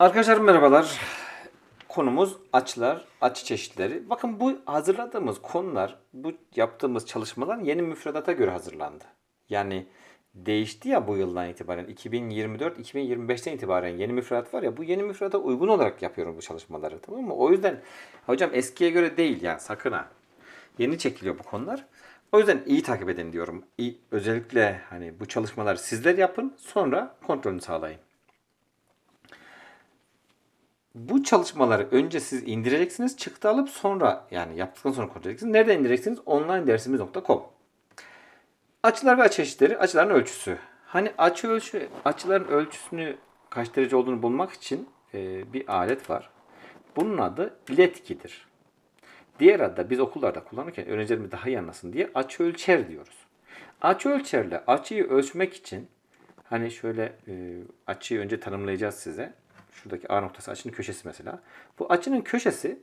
Arkadaşlar merhabalar. Konumuz açılar, açı çeşitleri. Bakın bu hazırladığımız konular, bu yaptığımız çalışmalar yeni müfredata göre hazırlandı. Yani değişti ya bu yıldan itibaren 2024-2025'ten itibaren yeni müfredat var ya bu yeni müfredata uygun olarak yapıyorum bu çalışmaları tamam mı? O yüzden hocam eskiye göre değil yani sakın ha. Yeni çekiliyor bu konular. O yüzden iyi takip edin diyorum. İyi, özellikle hani bu çalışmaları sizler yapın sonra kontrolünü sağlayın. Bu çalışmaları önce siz indireceksiniz. Çıktı alıp sonra yani yaptıktan sonra kontrol edeceksiniz. Nerede indireceksiniz? onlinedersimiz.com Açılar ve açı çeşitleri, açıların ölçüsü. Hani açı ölçü, açıların ölçüsünü kaç derece olduğunu bulmak için e, bir alet var. Bunun adı letkidir. Diğer adı da biz okullarda kullanırken öğrencilerimiz daha iyi anlasın diye açı ölçer diyoruz. Açı ölçerle açıyı ölçmek için hani şöyle e, açıyı önce tanımlayacağız size. Şuradaki A noktası açının köşesi mesela. Bu açının köşesi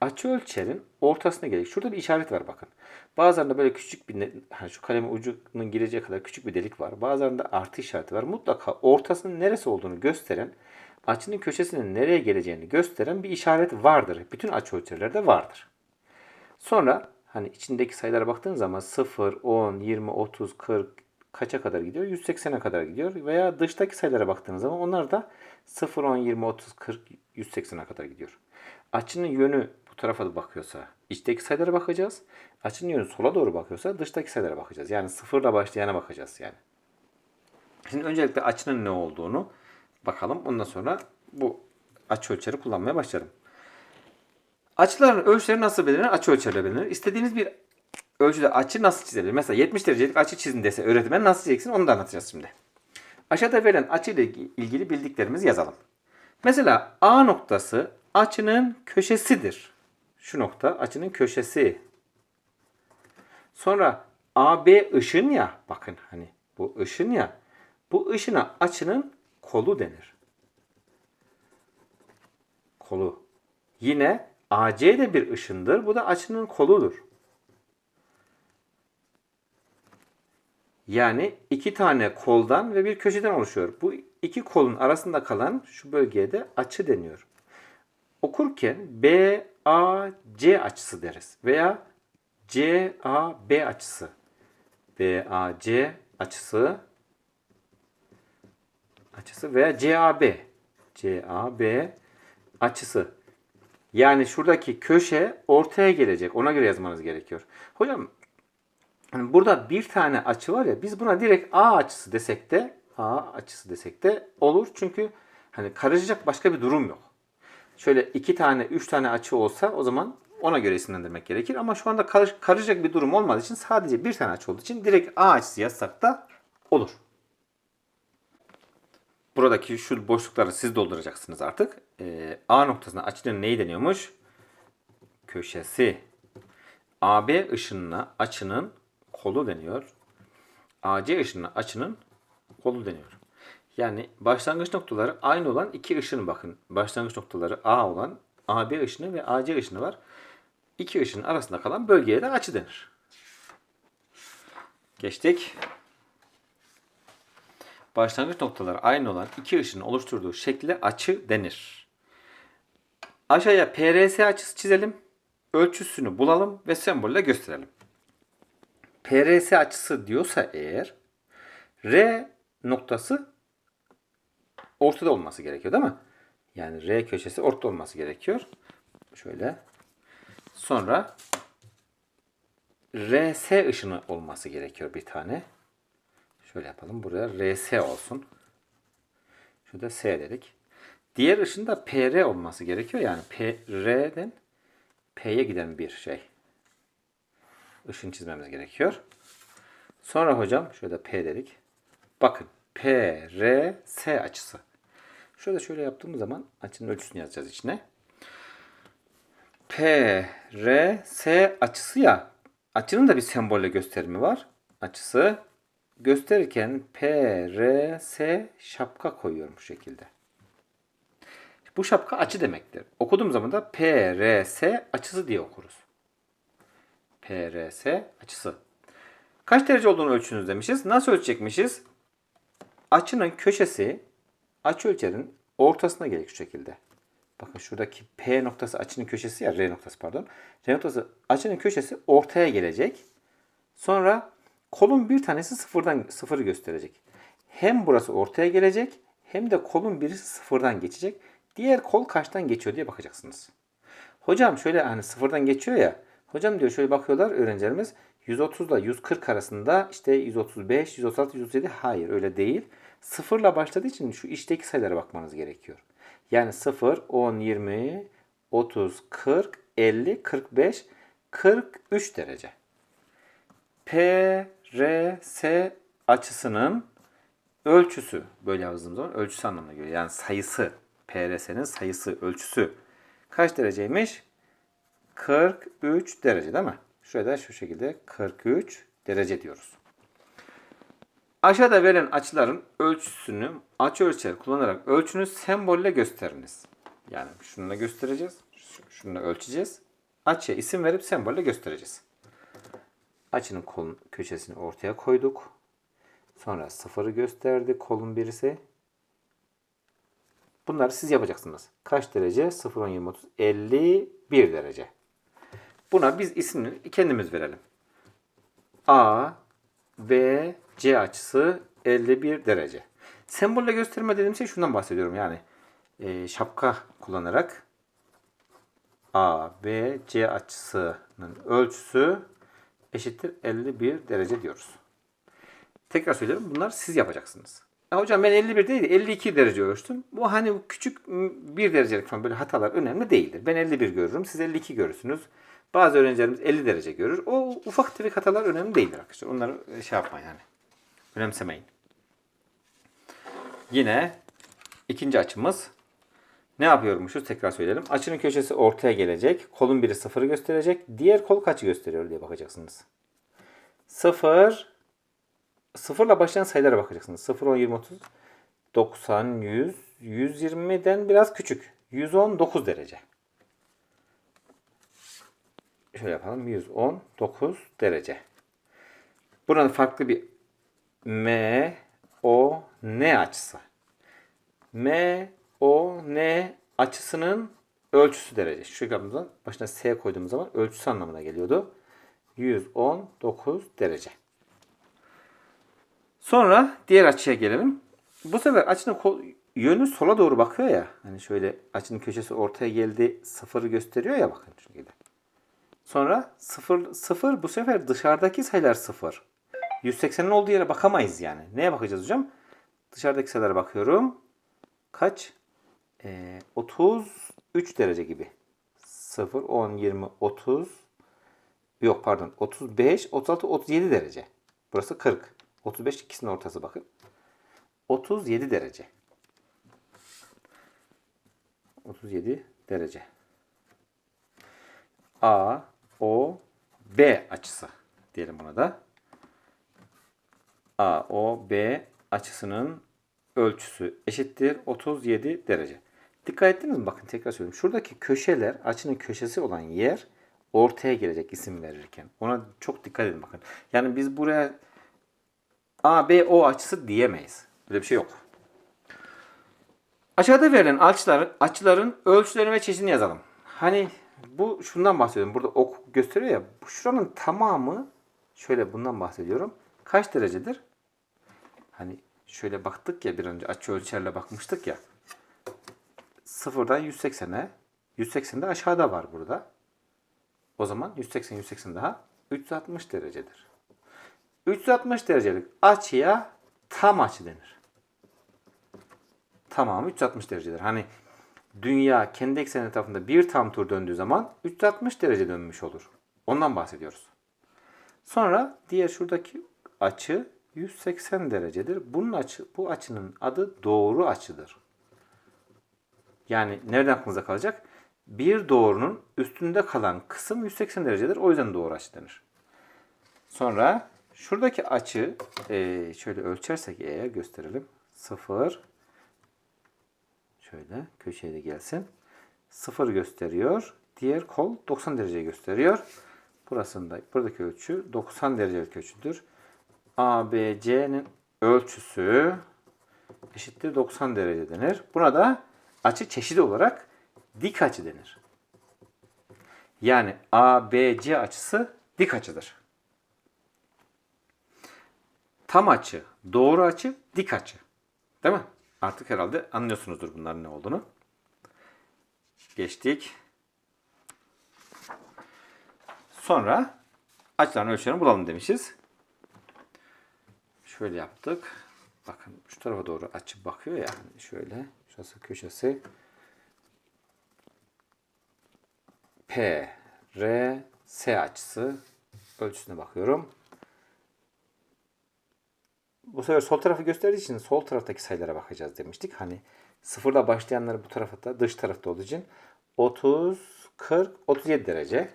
açı ölçerin ortasına gelecek. Şurada bir işaret var bakın. Bazılarında böyle küçük bir hani şu kalemin ucunun gireceği kadar küçük bir delik var. Bazılarında artı işareti var. Mutlaka ortasının neresi olduğunu gösteren açının köşesinin nereye geleceğini gösteren bir işaret vardır. Bütün açı ölçerlerde vardır. Sonra hani içindeki sayılara baktığın zaman 0, 10, 20, 30, 40 kaça kadar gidiyor? 180'e kadar gidiyor. Veya dıştaki sayılara baktığınız zaman onlar da 0, 10, 20, 30, 40, 180'e kadar gidiyor. Açının yönü bu tarafa da bakıyorsa içteki sayılara bakacağız. Açının yönü sola doğru bakıyorsa dıştaki sayılara bakacağız. Yani sıfırla başlayana bakacağız yani. Şimdi öncelikle açının ne olduğunu bakalım. Ondan sonra bu açı ölçeri kullanmaya başlarım. Açıların ölçüleri nasıl belirlenir? Açı ölçerle belirlenir. İstediğiniz bir ölçüde açı nasıl çizilir? Mesela 70 derecelik açı çizin dese öğretmen nasıl çizeceksin onu da anlatacağız şimdi. Aşağıda verilen açı ile ilgili bildiklerimizi yazalım. Mesela A noktası açının köşesidir. Şu nokta açının köşesi. Sonra AB ışın ya bakın hani bu ışın ya bu ışına açının kolu denir. Kolu. Yine AC de bir ışındır. Bu da açının koludur. Yani iki tane koldan ve bir köşeden oluşuyor. Bu iki kolun arasında kalan şu bölgeye de açı deniyor. Okurken BAC açısı deriz veya CAB açısı. BAC açısı açısı veya CAB CAB açısı. Yani şuradaki köşe ortaya gelecek. Ona göre yazmanız gerekiyor. Hocam Hani burada bir tane açı var ya biz buna direkt A açısı desek de A açısı desek de olur. Çünkü hani karışacak başka bir durum yok. Şöyle iki tane, üç tane açı olsa o zaman ona göre isimlendirmek gerekir. Ama şu anda karış, karışacak bir durum olmadığı için sadece bir tane açı olduğu için direkt A açısı yazsak da olur. Buradaki şu boşlukları siz dolduracaksınız artık. Ee, A noktasına açının neyi deniyormuş? Köşesi. AB ışınına açının kolu deniyor. AC ışınına açının kolu deniyor. Yani başlangıç noktaları aynı olan iki ışın bakın. Başlangıç noktaları A olan AB ışını ve AC ışını var. İki ışının arasında kalan bölgeye de açı denir. Geçtik. Başlangıç noktaları aynı olan iki ışının oluşturduğu şekle açı denir. Aşağıya PRS açısı çizelim. Ölçüsünü bulalım ve sembolle gösterelim. PRS açısı diyorsa eğer R noktası ortada olması gerekiyor değil mi? Yani R köşesi ortada olması gerekiyor. Şöyle. Sonra RS ışını olması gerekiyor bir tane. Şöyle yapalım. Buraya RS olsun. Şurada S dedik. Diğer ışın da PR olması gerekiyor. Yani PR'den P'ye giden bir şey. Işın çizmemiz gerekiyor. Sonra hocam şöyle P dedik. Bakın P, R, S açısı. Şöyle şöyle yaptığımız zaman açının ölçüsünü yazacağız içine. P, R, S açısı ya. Açının da bir sembolle gösterimi var. Açısı. Gösterirken P, R, S şapka koyuyorum bu şekilde. Bu şapka açı demektir. Okuduğum zaman da P, R, S açısı diye okuruz. P, R, S açısı. Kaç derece olduğunu ölçünüz demişiz. Nasıl ölçecekmişiz? Açının köşesi açı ölçerin ortasına gelecek şu şekilde. Bakın şuradaki P noktası açının köşesi ya R noktası pardon. R noktası açının köşesi ortaya gelecek. Sonra kolun bir tanesi sıfırdan sıfırı gösterecek. Hem burası ortaya gelecek hem de kolun birisi sıfırdan geçecek. Diğer kol kaçtan geçiyor diye bakacaksınız. Hocam şöyle hani sıfırdan geçiyor ya. Hocam diyor şöyle bakıyorlar öğrencilerimiz 130 ile 140 arasında işte 135, 136, 137 hayır öyle değil. Sıfırla başladığı için şu içteki sayılara bakmanız gerekiyor. Yani 0, 10, 20, 30, 40, 50, 45, 43 derece. P, R, S açısının ölçüsü böyle yazdığım zaman ölçüsü anlamına geliyor. Yani sayısı PRS'nin sayısı ölçüsü kaç dereceymiş? 43 derece değil mi? Şurada şu şekilde 43 derece diyoruz. Aşağıda verilen açıların ölçüsünü açı ölçer kullanarak ölçünü sembolle gösteriniz. Yani şununla göstereceğiz. Şununla ölçeceğiz. Açıya isim verip sembolle göstereceğiz. Açının kolun köşesini ortaya koyduk. Sonra sıfırı gösterdi kolun birisi. Bunları siz yapacaksınız. Kaç derece? 0, 10, 20, 30, 51 derece. Buna biz ismini kendimiz verelim. A, B, C açısı 51 derece. Sembolle gösterme dediğim şey şundan bahsediyorum. Yani e, şapka kullanarak A, B, C açısının ölçüsü eşittir 51 derece diyoruz. Tekrar söylüyorum. Bunlar siz yapacaksınız. Ya hocam ben 51 değil 52 derece ölçtüm. Bu hani küçük bir derecelik falan böyle hatalar önemli değildir. Ben 51 görürüm. Siz 52 görürsünüz. Bazı öğrencilerimiz 50 derece görür. O ufak tefek hatalar önemli değildir arkadaşlar. Onları şey yapmayın yani. Önemsemeyin. Yine ikinci açımız ne yapıyormuşuz? Tekrar söyleyelim. Açının köşesi ortaya gelecek. Kolun biri sıfırı gösterecek. Diğer kol kaçı gösteriyor diye bakacaksınız. Sıfır. Sıfırla başlayan sayılara bakacaksınız. 0, 10, 20, 30, 90, 100, 120'den biraz küçük. 119 derece. Şöyle yapalım. 119 derece. Buranın farklı bir M, O, N açısı. M, O, N açısının ölçüsü derece. Şu kapımızdan başına S koyduğumuz zaman ölçüsü anlamına geliyordu. 119 derece. Sonra diğer açıya gelelim. Bu sefer açının yönü sola doğru bakıyor ya. Hani şöyle açının köşesi ortaya geldi sıfırı gösteriyor ya bakın şu şekilde. Sonra sıfır, sıfır bu sefer dışarıdaki sayılar sıfır. 180'in olduğu yere bakamayız yani. Neye bakacağız hocam? Dışarıdaki sayılara bakıyorum. Kaç? Ee, 33 derece gibi. 0, 10, 20, 30. Yok pardon. 35, 36, 37 derece. Burası 40. 35 ikisinin ortası bakın. 37 derece. 37 derece. A, O, B açısı diyelim buna da. A, O, B açısının ölçüsü eşittir 37 derece. Dikkat ettiniz mi? Bakın tekrar söyleyeyim. Şuradaki köşeler, açının köşesi olan yer ortaya gelecek isim verirken. Ona çok dikkat edin bakın. Yani biz buraya A, B, O açısı diyemeyiz. Böyle bir şey yok. Aşağıda verilen açıların, açıların ölçülerini ve çeşidini yazalım. Hani bu şundan bahsediyorum. Burada ok gösteriyor ya. Bu şuranın tamamı şöyle bundan bahsediyorum. Kaç derecedir? Hani şöyle baktık ya bir önce açı ölçerle bakmıştık ya. Sıfırdan 180'e 180 de aşağıda var burada. O zaman 180 180 daha 360 derecedir. 360 derecelik açıya tam açı denir. Tamamı 360 derecedir. Hani dünya kendi ekseni etrafında bir tam tur döndüğü zaman 360 derece dönmüş olur. Ondan bahsediyoruz. Sonra diğer şuradaki açı 180 derecedir. Bunun açı, bu açının adı doğru açıdır. Yani nereden aklınıza kalacak? Bir doğrunun üstünde kalan kısım 180 derecedir. O yüzden doğru açı denir. Sonra şuradaki açı e, şöyle ölçersek eğer gösterelim. 0 şöyle köşeye de gelsin. 0 gösteriyor. Diğer kol 90 derece gösteriyor. Burasında buradaki ölçü 90 derecelik ölçüdür. ABC'nin ölçüsü eşittir 90 derece denir. Buna da açı çeşidi olarak dik açı denir. Yani ABC açısı dik açıdır. Tam açı, doğru açı, dik açı. Değil mi? Artık herhalde anlıyorsunuzdur bunların ne olduğunu. Geçtik. Sonra açıların ölçülerini bulalım demişiz. Şöyle yaptık. Bakın şu tarafa doğru açı bakıyor ya. Hani Şöyle. Şurası köşesi. P, R, S açısı ölçüsüne bakıyorum. Bu sefer sol tarafı gösterdiği için sol taraftaki sayılara bakacağız demiştik. Hani sıfırla başlayanları bu tarafta, dış tarafta olduğu için 30, 40, 37 derece.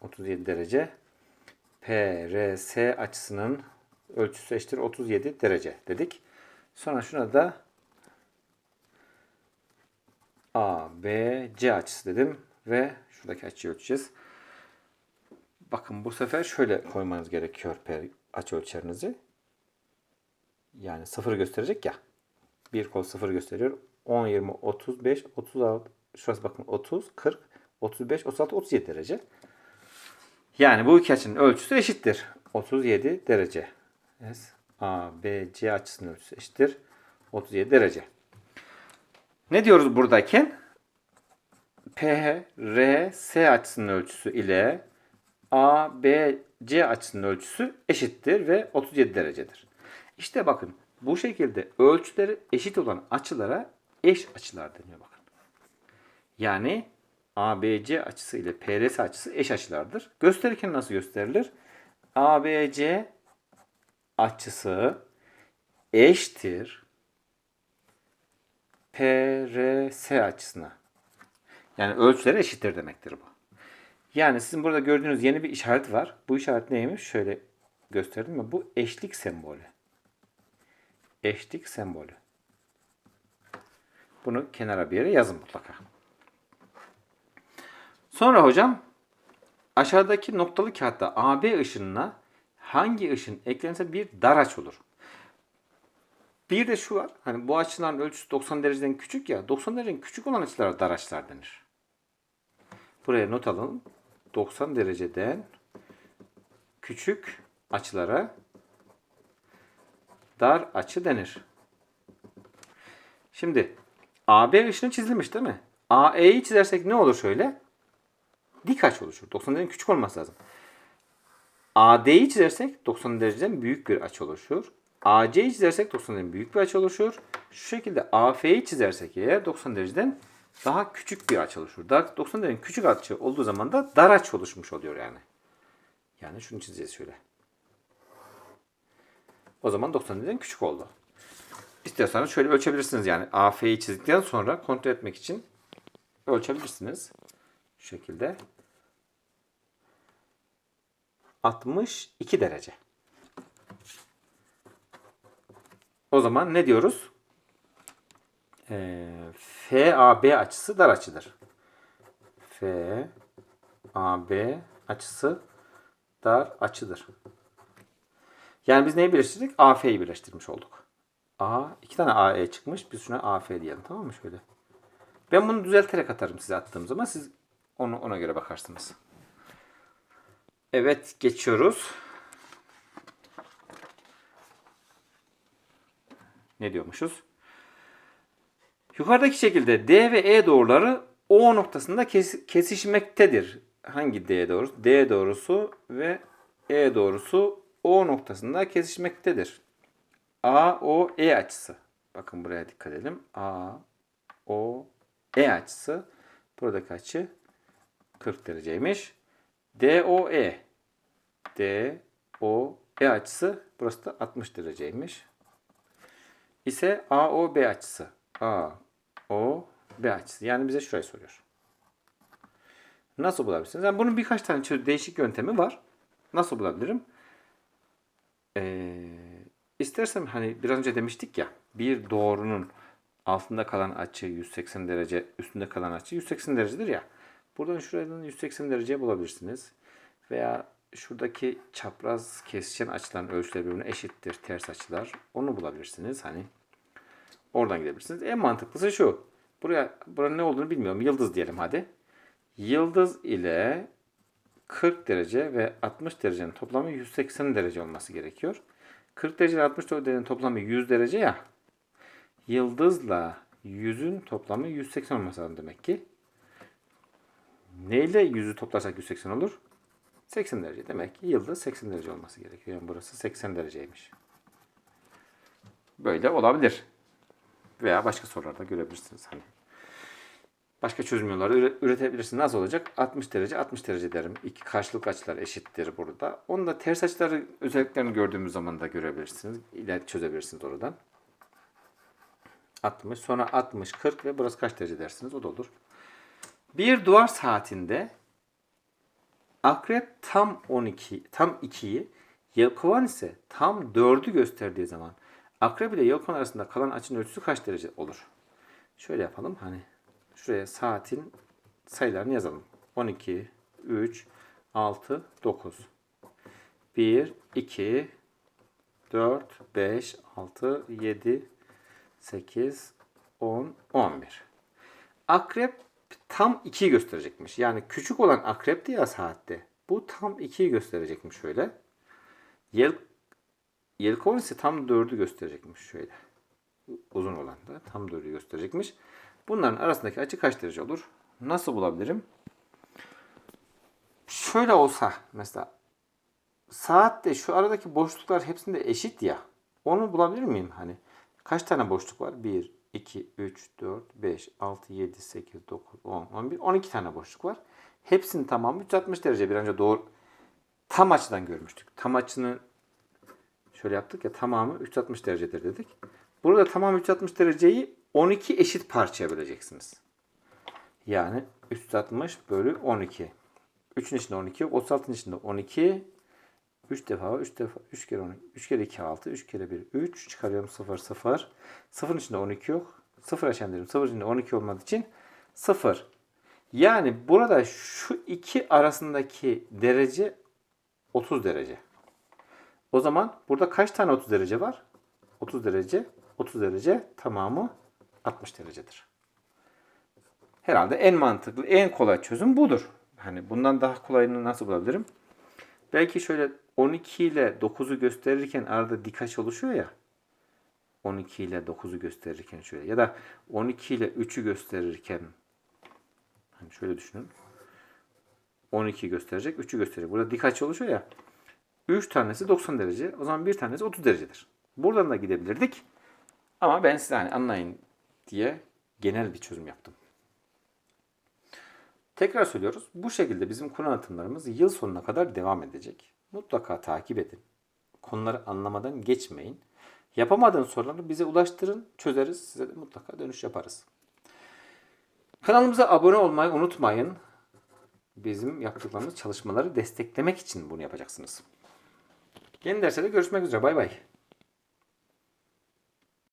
37 derece. P, R, S açısının ölçüsü eşittir 37 derece dedik. Sonra şuna da A, B, C açısı dedim ve şuradaki açıyı ölçeceğiz. Bakın bu sefer şöyle koymanız gerekiyor per açı ölçerinizi. Yani sıfır gösterecek ya. Bir kol sıfır gösteriyor. 10, 20, 35, 36, şurası bakın 30, 40, 35, 36, 37 derece. Yani bu iki açının ölçüsü eşittir. 37 derece. Yes. A, B, C açısının ölçüsü eşittir. 37 derece. Ne diyoruz buradayken? P, R, S açısının ölçüsü ile A, B, C açısının ölçüsü eşittir ve 37 derecedir. İşte bakın bu şekilde ölçüleri eşit olan açılara eş açılar deniyor bakın. Yani ABC açısı ile PRS açısı eş açılardır. Gösterirken nasıl gösterilir? ABC açısı eşittir PRS açısına. Yani ölçüleri eşittir demektir bu. Yani sizin burada gördüğünüz yeni bir işaret var. Bu işaret neymiş? Şöyle gösterdim mi? Bu eşlik sembolü. Eşlik sembolü. Bunu kenara bir yere yazın mutlaka. Sonra hocam aşağıdaki noktalı kağıtta AB ışınına hangi ışın eklenirse bir dar aç olur. Bir de şu var. Hani bu açıların ölçüsü 90 dereceden küçük ya. 90 derecenin küçük olan açılara dar açılar denir. Buraya not alalım. 90 dereceden küçük açılara dar açı denir. Şimdi AB ışını çizilmiş değil mi? AE'yi çizersek ne olur şöyle? Dik açı oluşur. 90 derecenin küçük olması lazım. AD'yi çizersek 90 dereceden büyük bir açı oluşur. AC'yi çizersek 90 dereceden büyük bir açı oluşur. Şu şekilde AF'yi çizersek eğer 90 dereceden daha küçük bir açı oluşur. Daha 90 derecenin küçük açı olduğu zaman da dar açı oluşmuş oluyor yani. Yani şunu çizeceğiz şöyle. O zaman 90 dereceden küçük oldu. İstiyorsanız şöyle ölçebilirsiniz yani AF'yi çizdikten sonra kontrol etmek için ölçebilirsiniz. Şu şekilde. 62 derece. O zaman ne diyoruz? Ee, FAB açısı dar açıdır. FAB açısı dar açıdır. Yani biz neyi birleştirdik? AF'yi birleştirmiş olduk. A, iki tane AE çıkmış. Biz şuna AF diyelim tamam mı şöyle? Ben bunu düzelterek atarım size attığım zaman. Siz onu ona göre bakarsınız. Evet geçiyoruz. Ne diyormuşuz? Yukarıdaki şekilde D ve E doğruları O noktasında kes- kesişmektedir. Hangi D doğrusu? D doğrusu ve E doğrusu O noktasında kesişmektedir. A, O, E açısı. Bakın buraya dikkat edelim. A, O, E açısı. Buradaki açı 40 dereceymiş. D, O, E. D, O, E açısı. Burası da 60 dereceymiş. İse A, O, B açısı. A, O, B açısı. Yani bize şurayı soruyor. Nasıl bulabilirsiniz? Yani bunun birkaç tane değişik yöntemi var. Nasıl bulabilirim? Ee, istersem hani biraz önce demiştik ya bir doğrunun altında kalan açı 180 derece, üstünde kalan açı 180 derecedir ya. Buradan şuradan 180 derece bulabilirsiniz. Veya şuradaki çapraz kesişen açıların ölçüleri birbirine eşittir. Ters açılar. Onu bulabilirsiniz. Hani oradan gidebilirsiniz. En mantıklısı şu. Buraya buranın ne olduğunu bilmiyorum. Yıldız diyelim hadi. Yıldız ile 40 derece ve 60 derecenin toplamı 180 derece olması gerekiyor. 40 derece ile 60 derecenin toplamı 100 derece ya. Yıldızla 100'ün toplamı 180 olması lazım demek ki. Neyle 100'ü toplarsak 180 olur? 80 derece. Demek ki yıldız 80 derece olması gerekiyor. Yani burası 80 dereceymiş. Böyle olabilir. Veya başka sorularda görebilirsiniz. Hani başka çözüm yolları üre- üretebilirsiniz. Nasıl olacak? 60 derece 60 derece derim. İki karşılıklı açılar eşittir burada. Onu da ters açıları özelliklerini gördüğümüz zaman da görebilirsiniz. İler çözebilirsiniz oradan. 60 sonra 60 40 ve burası kaç derece dersiniz o da olur. Bir duvar saatinde akrep tam 12 tam 2'yi yelkovan ise tam 4'ü gösterdiği zaman akrep ile yelkovan arasında kalan açının ölçüsü kaç derece olur? Şöyle yapalım hani şuraya saatin sayılarını yazalım. 12, 3, 6, 9. 1, 2, 4, 5, 6, 7, 8, 10, 11. Akrep tam 2'yi gösterecekmiş. Yani küçük olan akrepti ya saatte. Bu tam 2'yi gösterecekmiş şöyle. Yel, Yelkovan ise tam 4'ü gösterecekmiş şöyle. Uzun olan da tam 4'ü gösterecekmiş. Bunların arasındaki açı kaç derece olur? Nasıl bulabilirim? Şöyle olsa mesela saatte şu aradaki boşluklar hepsinde eşit ya. Onu bulabilir miyim? Hani kaç tane boşluk var? 1, 2, 3, 4, 5, 6, 7, 8, 9, 10, 11, 12 tane boşluk var. Hepsinin tamamı 360 derece. Bir önce doğru tam açıdan görmüştük. Tam açının şöyle yaptık ya tamamı 360 derecedir dedik. Burada tamam 360 dereceyi 12 eşit parçaya böleceksiniz. Yani 360 bölü 12. 3'ün içinde 12 yok. 36'ın içinde 12. 3 defa var. 3 defa 3 kere 12. 3 kere 2 6. 3 kere 1 3. Çıkarıyorum 0 0. 0'ın içinde 12 yok. 0 açan derim. 0 içinde 12 olmadığı için 0. Yani burada şu iki arasındaki derece 30 derece. O zaman burada kaç tane 30 derece var? 30 derece, 30 derece tamamı 60 derecedir. Herhalde en mantıklı, en kolay çözüm budur. Hani bundan daha kolayını nasıl bulabilirim? Belki şöyle 12 ile 9'u gösterirken arada dik açı oluşuyor ya. 12 ile 9'u gösterirken şöyle ya da 12 ile 3'ü gösterirken hani şöyle düşünün. 12 gösterecek, 3'ü gösterecek. Burada dik açı oluşuyor ya. 3 tanesi 90 derece. O zaman bir tanesi 30 derecedir. Buradan da gidebilirdik. Ama ben size hani anlayın diye genel bir çözüm yaptım. Tekrar söylüyoruz. Bu şekilde bizim konu anlatımlarımız yıl sonuna kadar devam edecek. Mutlaka takip edin. Konuları anlamadan geçmeyin. Yapamadığın soruları bize ulaştırın, çözeriz. Size de mutlaka dönüş yaparız. Kanalımıza abone olmayı unutmayın. Bizim yaptıklarımız çalışmaları desteklemek için bunu yapacaksınız. Yeni derslerde görüşmek üzere. Bay bay.